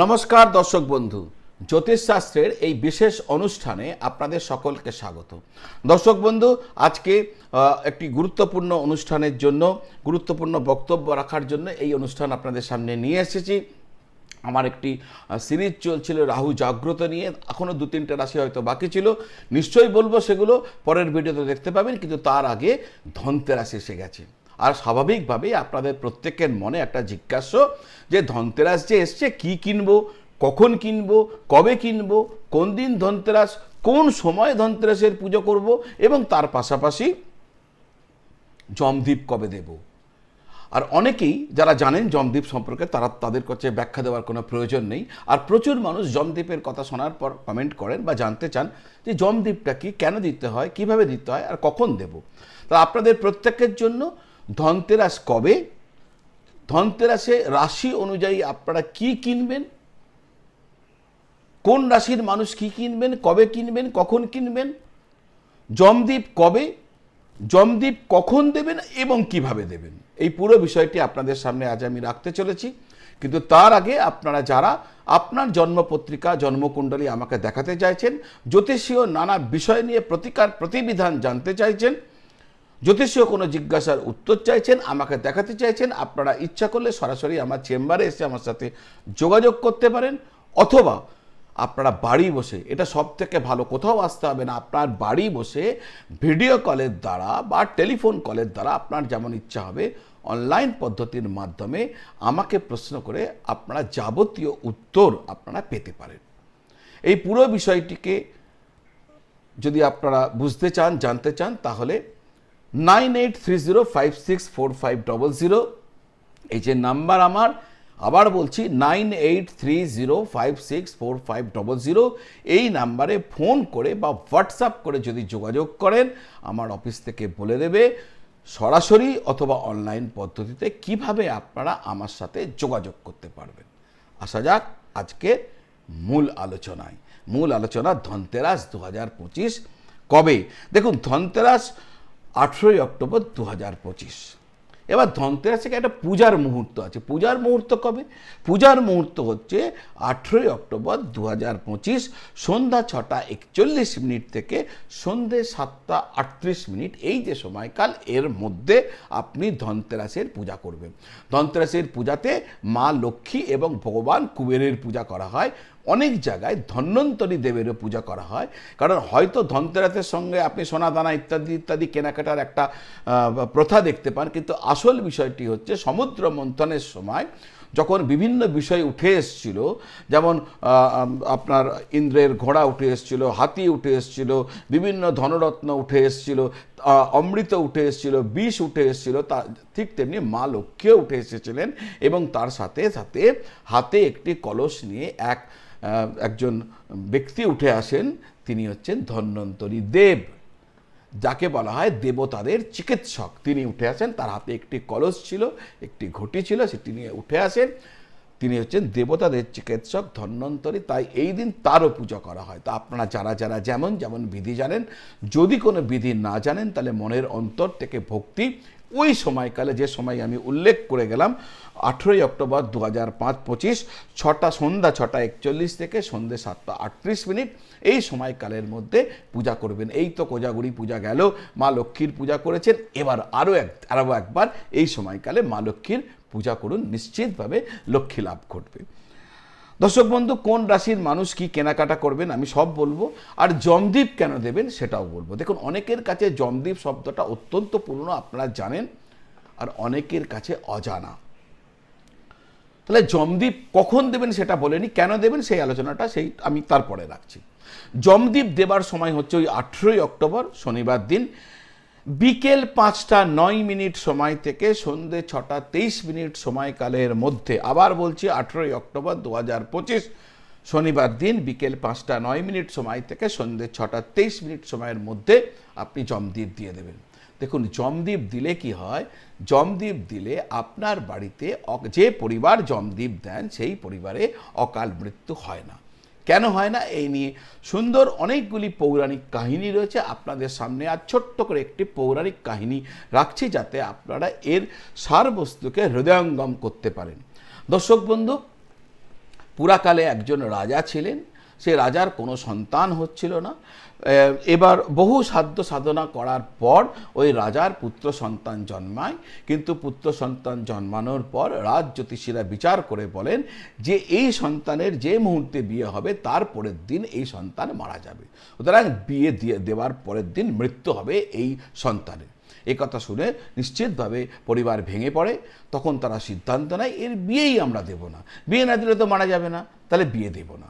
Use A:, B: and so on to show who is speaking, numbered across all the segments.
A: নমস্কার দর্শক বন্ধু। জ্যোতিষশাস্ত্রের এই বিশেষ অনুষ্ঠানে আপনাদের সকলকে স্বাগত। দর্শক বন্ধু, আজকে একটি গুরুত্বপূর্ণ অনুষ্ঠানের জন্য, গুরুত্বপূর্ণ বক্তব্য রাখার জন্য এই অনুষ্ঠান আপনাদের সামনে নিয়ে এসেছি। আমার একটি সিরিজ চলছিল রাহু জাগ্রত নিয়ে। এখনও দু তিনটে রাশি হয়তো বাকি ছিল। নিশ্চয়ই বলব সেগুলো, পরের ভিডিওতে দেখতে পাবেন, কিন্তু তার আগে ধনতেরাস এসে গেছে। আর স্বাভাবিকভাবেই আপনাদের প্রত্যেকের মনে একটা জিজ্ঞাসা যে ধনতেরাস যে এসছে, কি কিনবো, কখন কিনবো, কবে কিনবো, কোন দিন ধনতেরাস, কোন সময় ধনতেরাসের পুজো করব এবং তার পাশাপাশি জমদ্বীপ কবে দেবো? আর অনেকেই যারা জানেন জমদ্বীপ সম্পর্কে, তারা তাদের কাছে ব্যাখ্যা দেওয়ার কোনো প্রয়োজন নেই। আর প্রচুর মানুষ জমদ্বীপের কথা শোনার পর কমেন্ট করেন বা জানতে চান যে জমদ্বীপটা কি, কেন দিতে হয়, কীভাবে দিতে হয়, আর কখন দেব? তা আপনাদের প্রত্যেকের জন্য ধনতেরাস কবে? ধনতেরাসে রাশি অনুযায়ী আপনারা কি কিনবেন? কোন রাশির মানুষ কি কিনবেন? কবে কিনবেন? কখন কিনবেন? জমদ্বীপ কবে? জমদ্বীপ কখন দেবেন এবং কীভাবে দেবেন? এই পুরো বিষয়টি আপনাদের সামনে আজ আমি রাখতে চলেছি। কিন্তু তার আগে আপনারা যারা আপনার জন্মপত্রিকা, জন্মকুণ্ডলী আমাকে দেখাতে চাইছেন, জ্যোতিষীয় নানা বিষয় নিয়ে প্রতিকার প্রতিবিধান জানতে চাইছেন জ্যোতিষীয় কোনো জিজ্ঞাসার উত্তর চাইছেন, আমাকে দেখাতে চাইছেন, আপনারা ইচ্ছা করলে সরাসরি আমার চেম্বারে এসে আমার সাথে যোগাযোগ করতে পারেন, অথবা আপনারা বাড়ি বসে, এটা সব থেকে ভালো, কোথাও আসতে হবে না, আপনার বাড়ি বসে ভিডিও কলের দ্বারা বা টেলিফোন কলের দ্বারা আপনার যেমন ইচ্ছা হবে, অনলাইন পদ্ধতির মাধ্যমে আমাকে প্রশ্ন করে আপনারা যাবতীয় উত্তর আপনারা পেতে পারেন। এই পুরো বিষয়টিকে যদি আপনারা বুঝতে চান, জানতে চান, তাহলে nine eight three zero five six four five double zero. এই যে নাম্বার আমার, আবার বলছি nine eight three zero five six four five double zero. এই নাম্বারে ফোন করে বা হোয়াটসঅ্যাপ করে যদি যোগাযোগ করেন, আমার অফিস থেকে বলে দেবে সরাসরি অথবা অনলাইন পদ্ধতিতে কীভাবে আপনারা আমার সাথে যোগাযোগ করতে পারবেন। আসা যাক আজকে মূল আলোচনায়। মূল আলোচনা ধনতেরাস দু হাজার পঁচিশ। কবে? দেখুন, ধনতেরাস আঠেরোই অক্টোবর দু হাজার পঁচিশ। এবার ধনতেরাস থেকে একটা পূজার মুহূর্ত আছে। পূজার মুহূর্ত কবে? পূজার মুহূর্ত হচ্ছে আঠেরোই অক্টোবর দু হাজার পঁচিশ সন্ধ্যা ছটা একচল্লিশ মিনিট থেকে সন্ধে সাতটা আটত্রিশ মিনিট। এই যে সময়কাল, এর মধ্যে আপনি ধনতেরাসের পূজা করবেন। ধনতেরাসের পূজাতে মা লক্ষ্মী এবং ভগবান কুবেরের পূজা করা হয়। অনেক জায়গায় ধন্বন্তরী দেবেরও পূজা করা হয়। কারণ হয়তো ধনতেরাসের সঙ্গে আপনি সোনা দানা ইত্যাদি ইত্যাদি কেনাকাটার একটা প্রথা দেখতে পান। কিন্তু আসল বিষয়টি হচ্ছে সমুদ্র মন্থনের সময় যখন বিভিন্ন বিষয় উঠে এসছিল, যেমন আপনার ইন্দ্রের ঘোড়া উঠে এসছিল, হাতি উঠে এসছিল, বিভিন্ন ধনরত্ন উঠে এসছিল অমৃত উঠে এসছিল, বিষ উঠে এসছিল, তা, ঠিক তেমনি মা লক্ষ্মীও উঠে এসেছিলেন এবং তার সাথে সাথে হাতে একটি কলস নিয়ে এক একজন ব্যক্তি উঠে আসেন, তিনি হচ্ছেন ধন্বন্তরী দেব। যাকে বলা হয় দেবতাদের চিকিৎসক। তিনি উঠে আসেন, তার হাতে একটি কলস ছিল, একটি ঘটি ছিল সে তিনি উঠে আসেন। তিনি হচ্ছেন দেবতাদের চিকিৎসক, ধন্বন্তরী। তাই এই দিন তারও পুজো করা হয়। তা আপনারা যারা যারা যেমন যেমন বিধি জানেন, যদি কোনো বিধি না জানেন, তাহলে মনের অন্তর থেকে ভক্তি। ওই সময়কালে যে সময় আমি উল্লেখ করে গেলাম, আঠেরোই অক্টোবর দু হাজার পাঁচ, পঁচিশ, ছটা, সন্ধ্যা ছটা একচল্লিশ থেকে সন্ধ্যে সাতটা আটত্রিশ মিনিট, এই সময়কালের মধ্যে পূজা করবেন। এই তো কোজাগুড়ি পূজা গেল, মা লক্ষ্মীর পূজা করেছেন। এবার আরও এক, আরও একবার এই সময়কালে মা লক্ষ্মীর পূজা করুন, নিশ্চিতভাবে লক্ষ্মী লাভ ঘটবে। দর্শক বন্ধু, কোন রাশির মানুষ কি কেনাকাটা করবেন? আমি সব বলব। আর জমদ্বীপ কেন দেবেন সেটাও বলব। দেখুন, অনেকের কাছে জমদ্বীপ শব্দটা অত্যন্ত পুরনো, আপনারা জানেন, আর অনেকের কাছে অজানা। তাহলে জমদ্বীপ কখন দেবেন সেটা বলেনি, কেন দেবেন সেই আলোচনাটা সেই আমি তারপরে রাখছি। জমদ্বীপ দেবার সময় হচ্ছে ওই আঠেরোই অক্টোবর, শনিবার দিন। বিকেল পাঁচটা নয় মিনিট সময় থেকে সন্ধে ছটা তেইশ মিনিট সময়কালের মধ্যে, আবার বলছি আঠেরোই অক্টোবর দু হাজার পঁচিশ শনিবার দিন বিকেল পাঁচটা নয় মিনিট সময় থেকে সন্ধে ছটা তেইশ মিনিট সময়ের মধ্যে আপনি জমদ্বীপ দিয়ে দেবেন। দেখুন, জমদ্বীপ দিলে কি হয়? জমদ্বীপ দিলে আপনার বাড়িতে যে পরিবার জমদ্বীপ দেন, সেই পরিবারে অকাল মৃত্যু হয় না। কেন হয় না? এই নিয়ে সুন্দর অনেকগুলি পৌরাণিক কাহিনী রয়েছে আপনাদের সামনে। আর ছোট্ট করে একটি পৌরাণিক কাহিনী রাখছি যাতে আপনারা এর সারবস্তুকে হৃদয়ঙ্গম করতে পারেন। দর্শক বন্ধু, পুরাকালে একজন রাজা ছিলেন। সে রাজার কোনো সন্তান হচ্ছিল না। এবার বহু সাধ্য সাধনা করার পর ওই রাজার পুত্র সন্তান জন্মায়। কিন্তু পুত্র সন্তান জন্মানোর পর রাজ জ্যোতিষীরা বিচার করে বলেন যে এই সন্তানের যে মুহূর্তে বিয়ে হবে, তার পরের দিন এই সন্তান মারা যাবে। সুতরাং বিয়ে দিয়ে দেওয়ার পরের দিন মৃত্যু হবে এই সন্তানের। এই কথা শুনে নিশ্চিতভাবে পরিবার ভেঙে পড়ে। তখন তারা সিদ্ধান্ত নেয়, এর বিয়েই আমরা দেব না। বিয়ে না দিলে তো মারা যাবে না, তাহলে বিয়ে দেব না।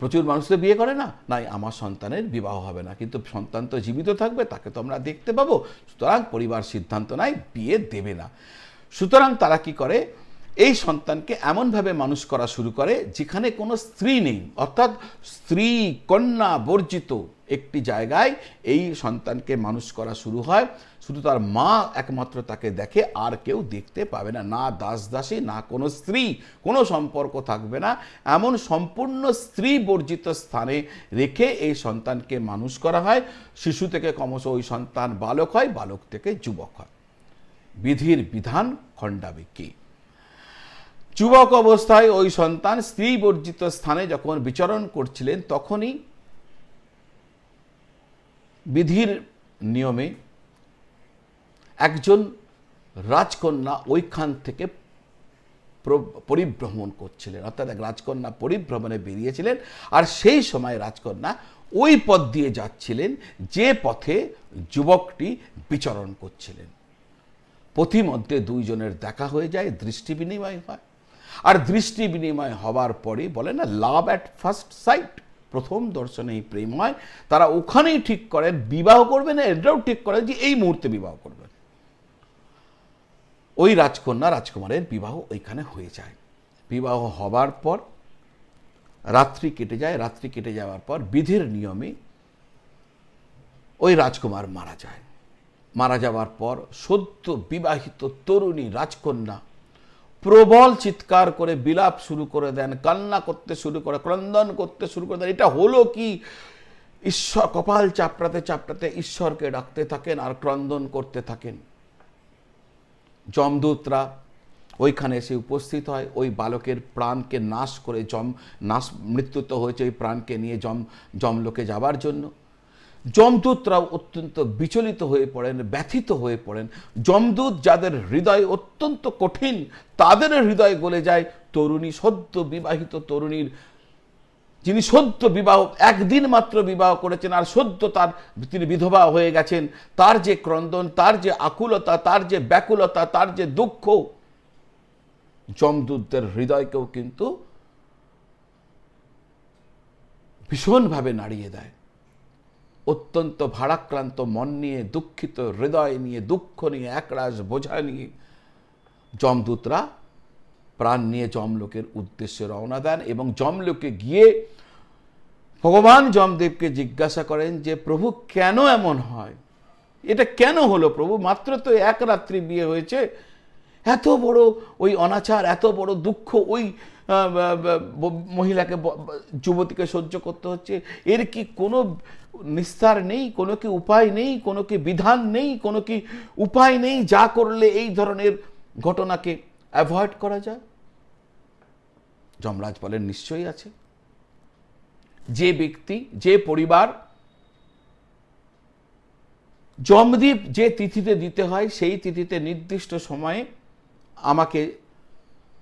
A: প্রচুর মানুষ তো বিয়ে করে না। নাই, আমার সন্তানের বিবাহ হবে না, কিন্তু সন্তান তো জীবিত থাকবে, তাকে তো আমরা দেখতে পাবো। সুতরাং পরিবার সিদ্ধান্ত নেয় বিয়ে দেবে না। সুতরাং তারা কি করে? এই সন্তানকে এমনভাবে মানুষ করা শুরু করে যেখানে কোনো স্ত্রী নেই। অর্থাৎ স্ত্রী কন্যা বর্জিত একটি জায়গায় এই সন্তানকে মানুষ করা শুরু হয়। শুধু তার মা একমাত্র তাকে দেখে, আর কেউ দেখতে পাবে না। না দাস দাসী না কোনো স্ত্রী, কোনো সম্পর্ক থাকবে না। এমন সম্পূর্ণ স্ত্রী বর্জিত স্থানে রেখে এই সন্তানকে মানুষ করা হয়। শিশু থেকে ক্রমশ ওই সন্তান বালক হয়, বালক থেকে যুবক হয়। বিধির বিধান খণ্ডাবে কে? যুবক অবস্থায় ওই সন্তান স্ত্রী বর্জিত স্থানে যখন বিচরণ করছিলেন, তখনই বিধির নিয়মে একজন রাজকন্যা ওইখান থেকে প্র- পরিভ্রমণ করছিলেন। অর্থাৎ এক রাজকন্যা পরিভ্রমণে বেরিয়েছিলেন আর সেই সময় রাজকন্যা ওই পথ দিয়ে যাচ্ছিলেন যে পথে যুবকটি বিচরণ করছিলেন। পথিমধ্যে দুইজনের দেখা হয়ে যায়, দৃষ্টি বিনিময় হয়। আর দৃষ্টি বিনিময় হওয়ার পরে বলে না, লাভ অ্যাট ফার্স্ট সাইট প্রথম দর্শনেই প্রেম হয়। তারা ওখানেই ঠিক করেন বিবাহ করবে না, এটাও ঠিক করেন যে এই মুহূর্তে বিবাহ করবেন ওই রাজকন্যা রাজকুমারের বিবাহ ওইখানে হয়ে যায়। বিবাহ হবার পর, রাত্রি কেটে যায়, রাত্রি কেটে যাওয়ার পর বিধির নিয়মে ওই রাজকুমার মারা যায়। মারা যাওয়ার পর সদ্য বিবাহিত তরুণী রাজকন্যা প্রবল চিৎকার করে বিলাপ শুরু করে দেন, কান্না করতে শুরু করে, ক্রন্দন করতে শুরু করে দেন। এটা হলো কি? ঈশ্বর কপাল চাপড়াতে চাপড়াতে ঈশ্বরকে ডাকতে থাকেন আর ক্রন্দন করতে থাকেন। যমদূতরা ওইখানে এসে উপস্থিত হয়। ওই বালকের প্রাণকে নাশ করে যম নাশ মৃত্যু তো হয়েছে ওই প্রাণকে নিয়ে যম যমলোকে যাবার জন্য। যমদূতরাও অত্যন্ত বিচলিত হয়ে পড়েন, ব্যথিত হয়ে পড়েন। যমদূত যাদের হৃদয় অত্যন্ত কঠিন, তাদের হৃদয় গলে যায় তরুণী, সদ্য বিবাহিত তরুণীর। যিনি সদ্য বিবাহ, একদিন মাত্র বিবাহ করেছেন আর সদ্য তার, তিনি বিধবা হয়ে গেছেন। তার যে ক্রন্দন, তার যে আকুলতা, তার যে ব্যাকুলতা, তার যে দুঃখ, যমদূতদের হৃদয়কেও কিন্তু ভীষণভাবে নাড়িয়ে দেয়। অত্যন্ত ভারাক্রান্ত মন নিয়ে, দুঃখিত হৃদয় নিয়ে, দুঃখ নিয়ে, একরাশ বোঝা নিয়ে যমদূতরা প্রাণ নিয়ে যমলোকের উদ্দেশ্যে রওনা দেন এবং যমলোকে গিয়ে ভগবান যমদেবকে জিজ্ঞাসা করেন যে, প্রভু, কেন এমন হয়? এটা কেন হলো প্রভু? মাত্র তো এক রাত্রি বিয়ে হয়েছে। এত বড় ওই অনাচার, এত বড় দুঃখ ওই মহিলাকে যুবতীকে সহ্য করতে হচ্ছে। এর কি কোনো নিস্তার নেই, কোনো কি উপায় নেই, কোনো কি বিধান নেই, কোনো কি উপায় নেই যা করলে এই ধরনের ঘটনাকে অ্যাভয়েড করা যায়? যমরাজ বলেন, নিশ্চয়ই আছে। যে ব্যক্তি, যে পরিবার জমদ্বীপ যে তিথিতে দিতে হয়, সেই তিথিতে নির্দিষ্ট সময়ে আমাকে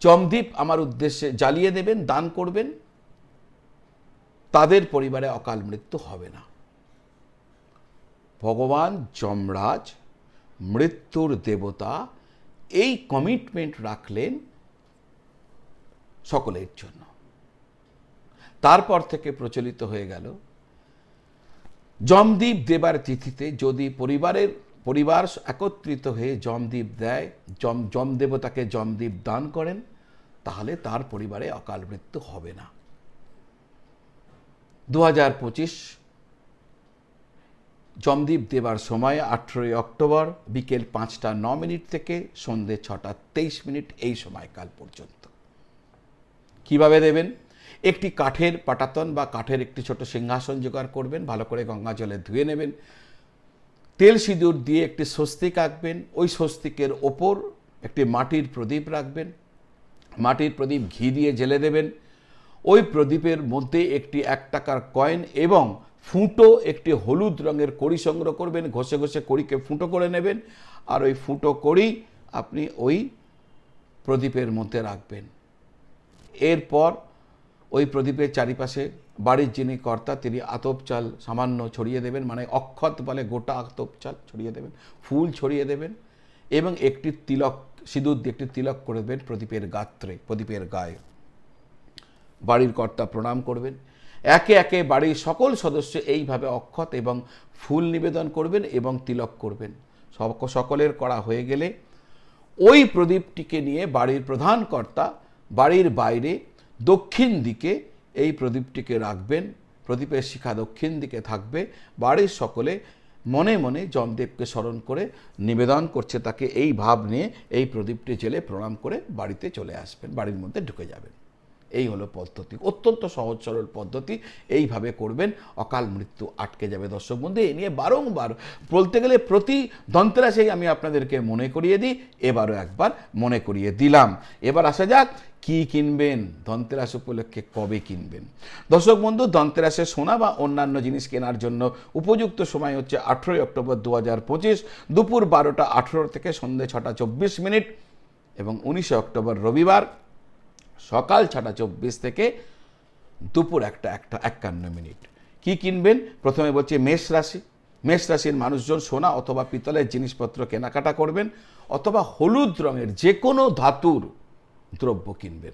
A: জমদ্বীপ আমার উদ্দেশ্যে জ্বালিয়ে দেবেন, দান করবেন। তাদের পরিবারে অকাল মৃত্যু হবে না। ভগবান যমরাজ, মৃত্যুর দেবতা, এই কমিটমেন্ট রাখলেন সকলের জন্য। তারপর থেকে প্রচলিত হয়ে গেল। যমদ্বীপ দেবার তিথিতে যদি পরিবারের, পরিবার একত্রিত হয়ে যমদ্বীপ দেয়, যম যম দেবতাকে যমদ্বীপ দান করেন, তাহলে তার পরিবারে অকাল মৃত্যু হবে না। দু হাজার পঁচিশ জমদ্বীপ দেবার সময় আঠেরোই অক্টোবর বিকেল পাঁচটা ন মিনিট থেকে সন্ধে ছটা তেইশ মিনিট এই সময়কাল পর্যন্ত। কীভাবে দেবেন? একটি কাঠের পাটাতন বা কাঠের একটি ছোট সিংহাসন জোগাড় করবেন, ভালো করে গঙ্গা জলে ধুয়ে নেবেন। তেল সিঁদুর দিয়ে একটি স্বস্তিক আঁকবেন, ওই স্বস্তিকের ওপর একটি মাটির প্রদীপ রাখবেন। মাটির প্রদীপ ঘি দিয়ে জেলে দেবেন। ওই প্রদীপের মধ্যে একটি এক টাকার কয়েন এবং ফুটো একটি হলুদ রঙের কড়ি সংগ্রহ করবেন। ঘষে ঘষে কড়িকে ফুটো করে নেবেন। আর ওই ফুটো কড়ি আপনি ওই প্রদীপের মধ্যে রাখবেন। এরপর ওই প্রদীপের চারিপাশে বাড়ির যিনি কর্তা, তিনি আতপ চাল সামান্য ছড়িয়ে দেবেন মানে অক্ষত বলে গোটা আতপ চাল ছড়িয়ে দেবেন, ফুল ছড়িয়ে দেবেন এবং একটি তিলক, সিঁদুর দিয়ে একটি তিলক করে দেবেন প্রদীপের গাত্রে, প্রদীপের গায়ে। বাড়ির কর্তা প্রণাম করবেন। একে একে বাড়ির সকল সদস্য এইভাবে অক্ষত এবং ফুল নিবেদন করবেন এবং তিলক করবেন। সক- সকলের করা হয়ে গেলে ওই প্রদীপটিকে নিয়ে বাড়ির প্রধান কর্তা বাড়ির বাইরে দক্ষিণ দিকে এই প্রদীপটিকে রাখবেন। প্রদীপের শিখা দক্ষিণ দিকে থাকবে। বাড়ির সকলে মনে মনে জমদেবকে স্মরণ করে নিবেদন করছে তাকে এই ভাব নিয়ে এই প্রদীপটি জেলে প্রণাম করে বাড়িতে চলে আসবেন। বাড়ির মধ্যে ঢুকে যাবেন। এই হলো পদ্ধতি। অত্যন্ত সহজ সরল পদ্ধতি। এইভাবে করবেন, অকাল মৃত্যু আটকে যাবে। দর্শক বন্ধু এই নিয়ে বারংবার বলতে গেলে প্রতি দন্তেরাসেই আমি আপনাদেরকে মনে করিয়ে দিই। এবারও একবার মনে করিয়ে দিলাম। এবার আসা যাক, কি কিনবেন? ধনতেরাস উপলক্ষে কবে কিনবেন? দর্শক বন্ধু, ধনতেরাসে সোনা বা অন্যান্য জিনিস কেনার জন্য উপযুক্ত সময় হচ্ছে আঠেরোই অক্টোবর দু হাজার পঁচিশ দুপুর বারোটা আঠেরো থেকে সন্ধ্যে ছটা চব্বিশ মিনিট এবং উনিশে অক্টোবর রবিবার। সকাল ছটা চব্বিশ থেকে দুপুর একটা একটা, একান্ন মিনিট। কি কিনবেন? প্রথমে বলছি মেষ রাশি। মেষ রাশির মানুষজন সোনা অথবা পিতলের জিনিসপত্র কেনাকাটা করবেন অথবা হলুদ রঙের যে কোনো ধাতুর দ্রব্য কিনবেন।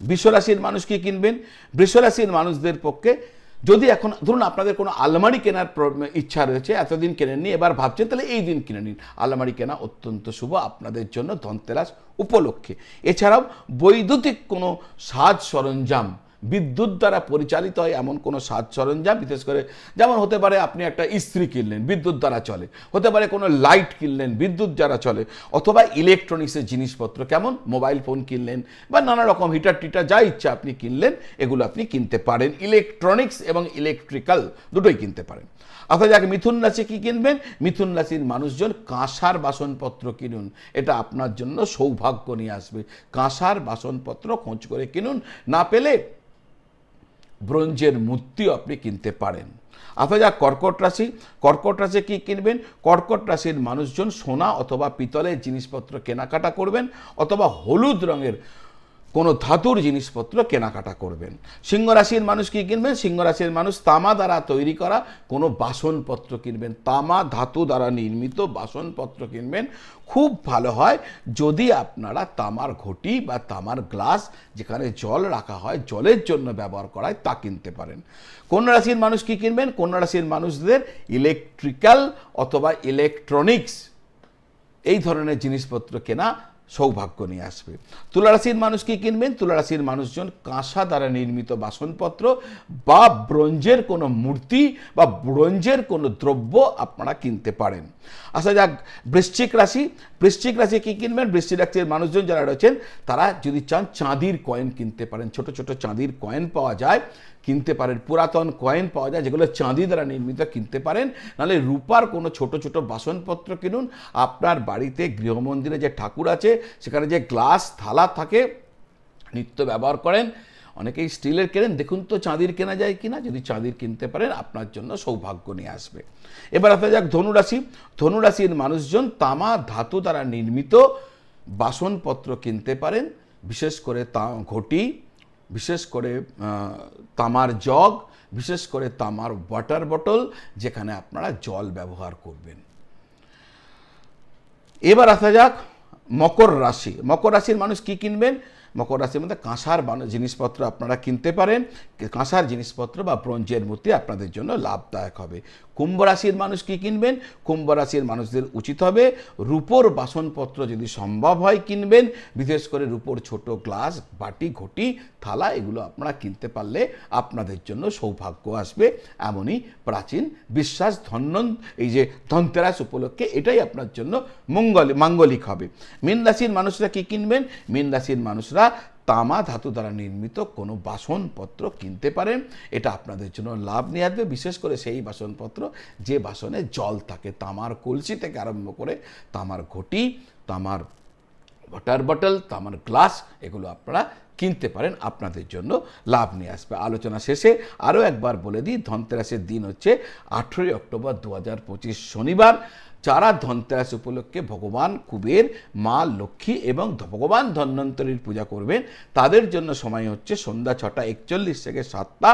A: বিশ্বরাশির মানুষ কি কিনবেন? বৃষরাশির মানুষদের পক্ষে যদি এখন, ধরুন আপনাদের কোনো আলমারি কেনার ইচ্ছা রয়েছে, এতদিন কেনেননি, এবার ভাবছেন, তাহলে এই দিন কিনে নিন। আলমারি কেনা অত্যন্ত শুভ, আপনাদের জন্য ধনতেরাস উপলক্ষে। এছাড়াও বৈদ্যুতিক কোনো সাজ সরঞ্জাম বিদ্যুৎ দ্বারা পরিচালিত হয় এমন কোনো সাজ সরঞ্জাম, বিশেষ করে যেমন হতে পারে আপনি একটা ইস্ত্রি কিনলেন, বিদ্যুৎ দ্বারা চলে। হতে পারে কোনো লাইট কিনলেন, বিদ্যুৎ দ্বারা চলে। অথবা ইলেকট্রনিক্সের জিনিসপত্র কেমন? মোবাইল ফোন কিনলেন বা নানা রকম হিটার টিটার যা ইচ্ছা আপনি কিনলেন, এগুলো আপনি কিনতে পারেন। ইলেকট্রনিক্স এবং ইলেকট্রিক্যাল দুটোই কিনতে পারেন। অর্থাৎ যাকে, মিথুন রাশি কি কিনবেন? মিথুন রাশির মানুষজন কাঁসার বাসনপত্র কিনুন। এটা আপনার জন্য সৌভাগ্য নিয়ে আসবে। কাঁসার বাসনপত্র খোঁজ করে কিনুন। না পেলে ব্রোঞ্জের মূর্তিও আপনি কিনতে পারেন। অথবা যা কর্কট রাশি। কর্কট রাশি কী কিনবেন? কর্কট রাশির মানুষজন সোনা অথবা পিতলের জিনিসপত্র কেনাকাটা করবেন অথবা হলুদ রঙের কোনো ধাতুর জিনিসপত্র কেনাকাটা করবেন। সিংহ রাশির মানুষ কি কিনবেন? সিংহ রাশির মানুষ তামা দ্বারা তৈরি করা কোনো বাসনপত্র কিনবেন। তামা ধাতু দ্বারা নির্মিত বাসনপত্র কিনবেন। খুব ভালো হয় যদি আপনারা তামার ঘটি বা তামার গ্লাস যেখানে জল রাখা হয়, জলের জন্য ব্যবহার করায় তা কিনতে পারেন। কোন রাশির মানুষ কি কিনবেন? কোন রাশির মানুষদের ইলেকট্রিক্যাল অথবা ইলেকট্রনিক্স এই ধরনের জিনিসপত্র কেনা সৌভাগ্য নিয়ে আসবে। তুলারাশির মানুষ কি কিনবেন? তুলারাশির মানুষজন কাঁসা দ্বারা নির্মিত বাসনপত্র বা ব্রোঞ্জের কোনো মূর্তি বা ব্রোঞ্জের কোনো দ্রব্য আপনারা কিনতে পারেন। আচ্ছা যাক, বৃশ্চিক রাশি। বৃশ্চিক রাশি কি কিনবেন? বৃশ্চিক রাশির মানুষজন যারা রয়েছেন, তারা যদি চান চাঁদির কয়েন কিনতে পারেন। ছোট ছোট চাঁদির কয়েন পাওয়া যায়। কিনতে পারেন। পুরাতন কয়েন পাওয়া যায়, যেগুলো চাঁদি দ্বারা নির্মিত, কিনতে পারেন। নাহলে রূপার কোনো ছোট ছোট বাসনপত্র কিনুন। আপনার বাড়িতে গৃহমন্দিরে যে ঠাকুর আছে, সেখানে যে গ্লাস, থালা থাকে, নিত্য ব্যবহার করেন। অনেকেই স্টিলের কেনেন। দেখুন তো চাঁদির কেনা যায় কিনা। যদি চাঁদির কিনতে পারেন, আপনার জন্য সৌভাগ্য নিয়ে আসবে। এবার আসা যাক ধনুরাশি। ধনুরাশির মানুষজন তামা, ধাতু দ্বারা নির্মিত বাসনপত্র কিনতে পারেন। বিশেষ করে তা, ঘটি বিশেষ করে তামার জগ, বিশেষ করে তামার ওয়াটার বটল যেখানে আপনারা জল ব্যবহার করবেন। এবার আসা যাক মকর রাশি। মকর রাশির মানুষ কি কিনবেন? মকর রাশির মধ্যে কাঁসার জিনিসপত্র আপনারা কিনতে পারেন। কাঁসার জিনিসপত্র বা ব্রোঞ্জের মূর্তি আপনাদের জন্য লাভদায়ক হবে। কুম্ভ রাশির মানুষ কি কিনবেন? কুম্ভ রাশির মানুষদের উচিত হবে রূপোর বাসনপত্র যদি সম্ভব হয় কিনবেন, বিশেষ করে রূপোর ছোট গ্লাস, বাটি, ঘটি, থালা, এগুলো আপনারা কিনতে পারলে আপনাদের জন্য সৌভাগ্য আসবে। এমনই প্রাচীন বিশ্বাস, ধন্যন, এই যে ধনতেরাস উপলক্ষে এটাই আপনার জন্য মঙ্গল, মাঙ্গলিক হবে। মীন রাশির মানুষরা কি কিনবেন? মীন রাশির মানুষরা তামা ধাতু দ্বারা নির্মিত কোনো বাসনপত্র কিনতে পারেন। এটা আপনাদের জন্য লাভ নিয়ে আসবে। বিশেষ করে সেই বাসনপত্র, যে বাসনে জল থাকে, তামার কলসি থেকে আরম্ভ করে তামার ঘটি, তামার ওয়াটার বটল তামার গ্লাস এগুলো আপনারা কিনতে পারেন। আপনাদের জন্য লাভ নিয়ে আসবে। আলোচনা শেষে আরও একবার বলে দিই, ধনতেরাসের দিন হচ্ছে আঠেরোই অক্টোবর দু হাজার পঁচিশ শনিবার। যারা ধনতেরাস উপলক্ষে ভগবান কুবের, মা লক্ষ্মী এবং ভগবান ধন্বন্তরীর পূজা করবেন। তাদের জন্য সময় হচ্ছে সন্ধ্যা ছটা একচল্লিশ থেকে সাতটা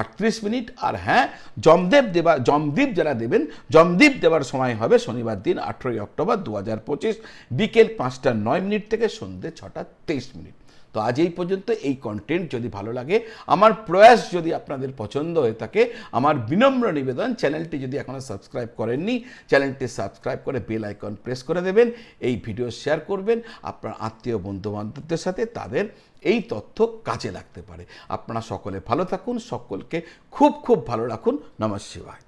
A: আটত্রিশ মিনিট। আর হ্যাঁ জমদেব দেবা জমদীপ যারা দেবেন জমদীপ দেওয়ার সময় হবে শনিবার দিন আঠেরোই অক্টোবর দু হাজার পঁচিশ বিকেল পাঁচটা নয় মিনিট থেকে সন্ধ্যে ছটা তেইশ মিনিট। তো আজ এই পর্যন্ত এই কন্টেন্ট যদি ভালো লাগে, আমার প্রয়াস যদি আপনাদের পছন্দ হয়ে থাকে, আমার বিনম্র নিবেদন, চ্যানেলটি যদি এখনও সাবস্ক্রাইব করেননি, চ্যানেলটি সাবস্ক্রাইব করে বেল আইকন প্রেস করে দেবেন, এই ভিডিও শেয়ার করবেন, আপনার আত্মীয় বন্ধু বান্ধবদের সাথে তাদের এই তথ্য কাজে লাগতে পারে। আপনারা সকলে ভালো থাকুন, সকলকে খুব খুব ভালো রাখুন নমঃ শিবায়